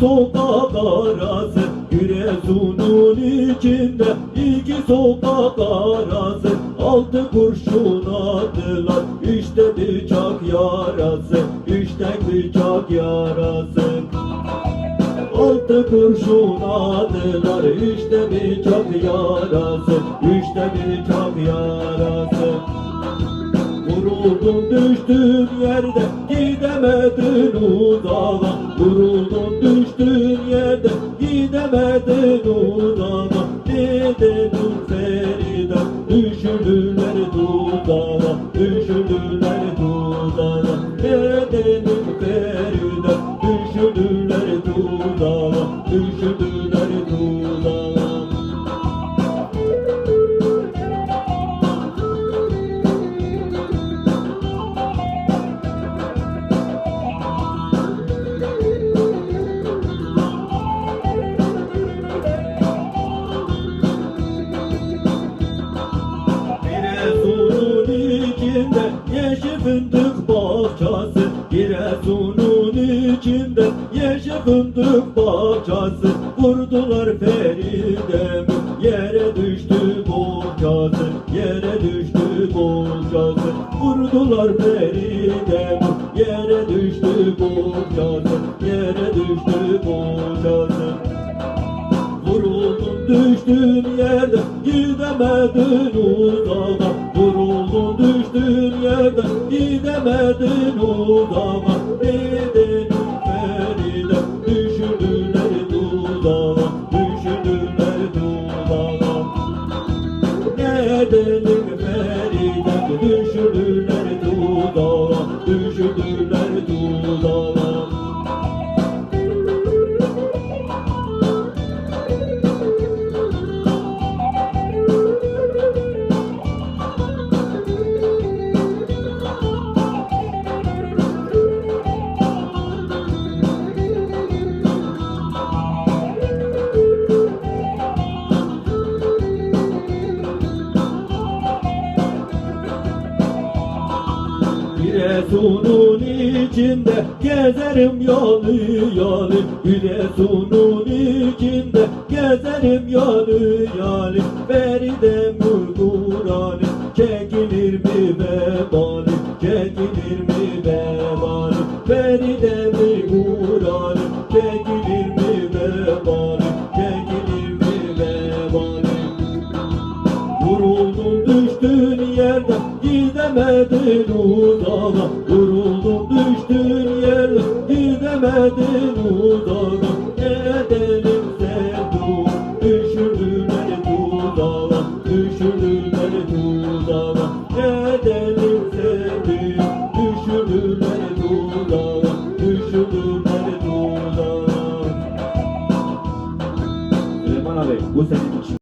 sokak arası Giresun'un içinde iki sokak arası. Altı kurşun attılar işte bıçak yarası işte bıçak yarası. Altı kurşun attılar işte bıçak yarası işte bıçak yarası Vuruldun düştün yerde gidemedin uzağa Vuruldun düştün yerde gidemedin uzağa Dedenin Feride düşürdüler tuzağa içinde yeşil fındık bahçesi Giresun'un içinde yeşil fındık bahçesi. Vurdular Feride'mi yere düştü bohçası Yere düştü bohçası Vurdular Feride'mi yere düştün yerde gidemedin uzağa Vuruldun düştün yerde gidemedin uzağa Nedenin Giresun'un içinde gezerim yalı yalı Giresun'un içinde gezerim yalı yalı Feride Murgurani çekilir mi vebali? Çekilir mi vebali? Feride Murgurani çekilir mi vebali? Çekilir mi düştün yerde Gidemedin uzağa Vuruldum düştün yer Gidemedin uzağa Ne edelim sen dur Düşürdün beni uzağa Düşürdün